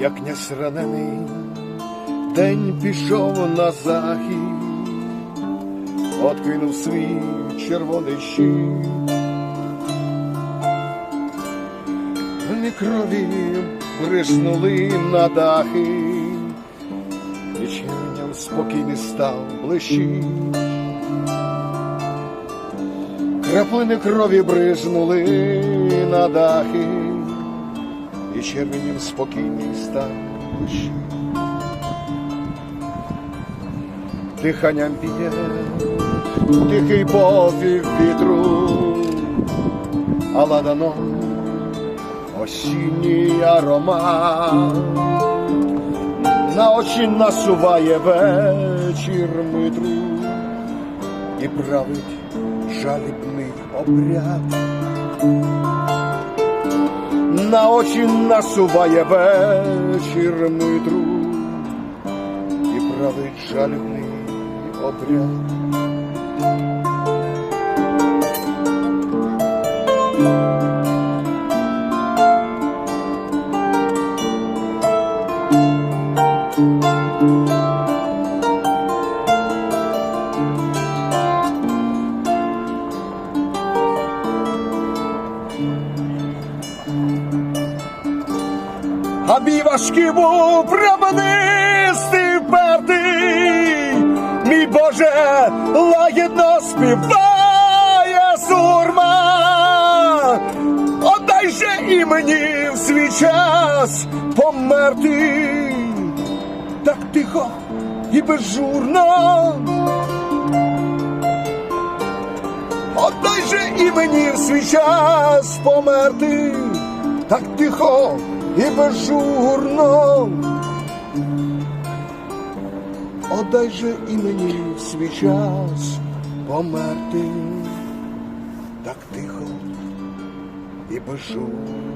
Як князь ранений, день пішов на захід, откинув свій червоний щит. Ні крові бризнули на дахи, і спокійний став блищить. Краплини крові бризнули на дахи, і червонім спокійний став блищить. Диханням п'є тихий повів вітру, а ладаном осінній аромат. На очі насуває вечір митру і править жалібний обряд. На очі насуває вечір митру і править жалібний обряд. А мій важкий був променистий впертий, мій Боже, лагідно співає сурма, отдай же і мені в свій час померти, так тихо і безжурно. Отдай же і мені в свій час померти, так тихо і безжурно. Отдай же і мені свій час померти, так тихо і безжурно.